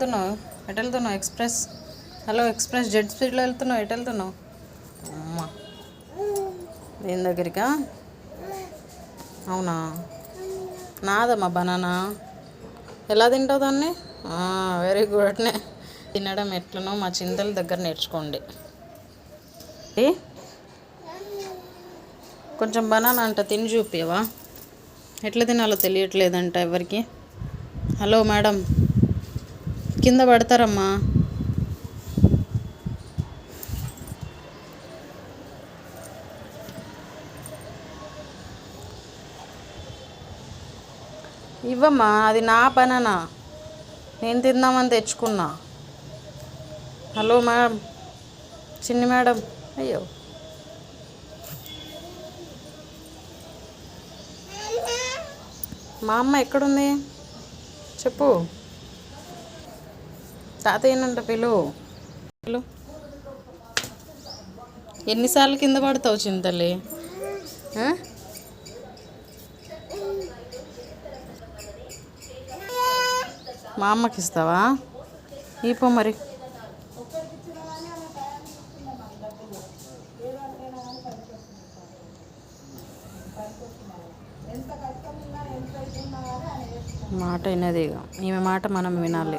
వెళ్తున్నావు? ఎటు వెళ్తున్నావు? ఎక్స్ప్రెస్? హలో ఎక్స్ప్రెస్ జెడ్ స్పీడ్లో వెళ్తున్నావు? ఎటు వెళ్తున్నావు? అమ్మా! దీని దగ్గరికా? అవునా? నాదమ్మా బనానా. ఎలా తింటావు దాన్ని? వెరీ గుడ్నే తినడం ఎట్లనో మా చింతల దగ్గర నేర్చుకోండి. కొంచెం బనానా అంట తిని చూపియవా? ఎట్లా తినాలో తెలియట్లేదంట ఎవరికి? Hello madam. కింద పడతారమ్మా. ఇవ్వమ్మా అది నా పననా? నేను తిందామని తెచ్చుకున్నా. హలో మేడం చిన్ని మేడం అయ్యో. మా అమ్మ ఎక్కడుంది? చెప్పు. తాతయ్యనంట పిలు. పిలు. ఎన్నిసార్లు కింద పడతావు చింతల్లి? మా అమ్మకి ఇస్తావా? ఇపో మరి. మాట అయినది ఇక ఈమె మాట మనం వినాలి.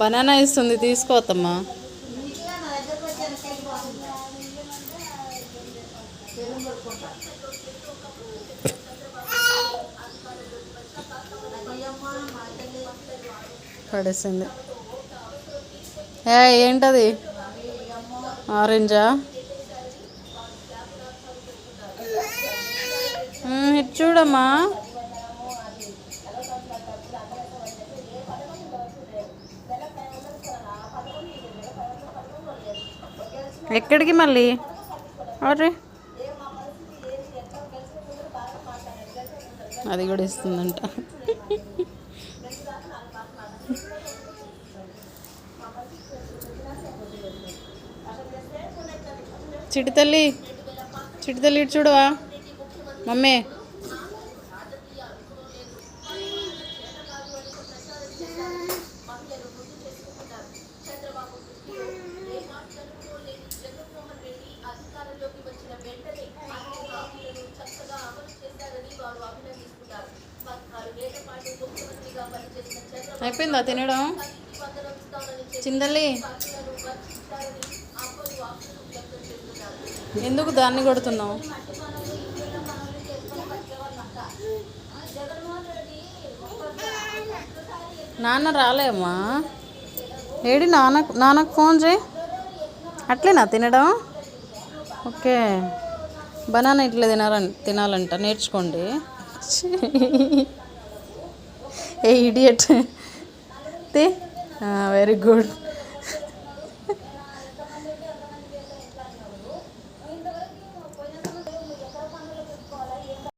బనానా ఇస్తుంది తీసుకోవద్దమ్మా పడేసింది. ఏ ఏంటది? ఆరెంజా? ఇటు చూడమ్మా. ఎక్కడికి మళ్ళీ? అరే. అది కూడా ఇస్తుందంట. చిటితల్లి చిటితల్లి చూడవా మమ్మీ. అయిపోయిందా తినడం? చిందల్లి. ఎందుకు దాన్ని కొడుతున్నావు? నాన్న రాలేమ్మా. ఏడి నాన్న నాన్నకు ఫోన్ చేయి. అట్లేనా తినడం? ఓకే. బనానా ఇట్లా తినాలని తినాలంట నేర్చుకోండి. ఏ ఇడియట్ తే వెరీ గుడ్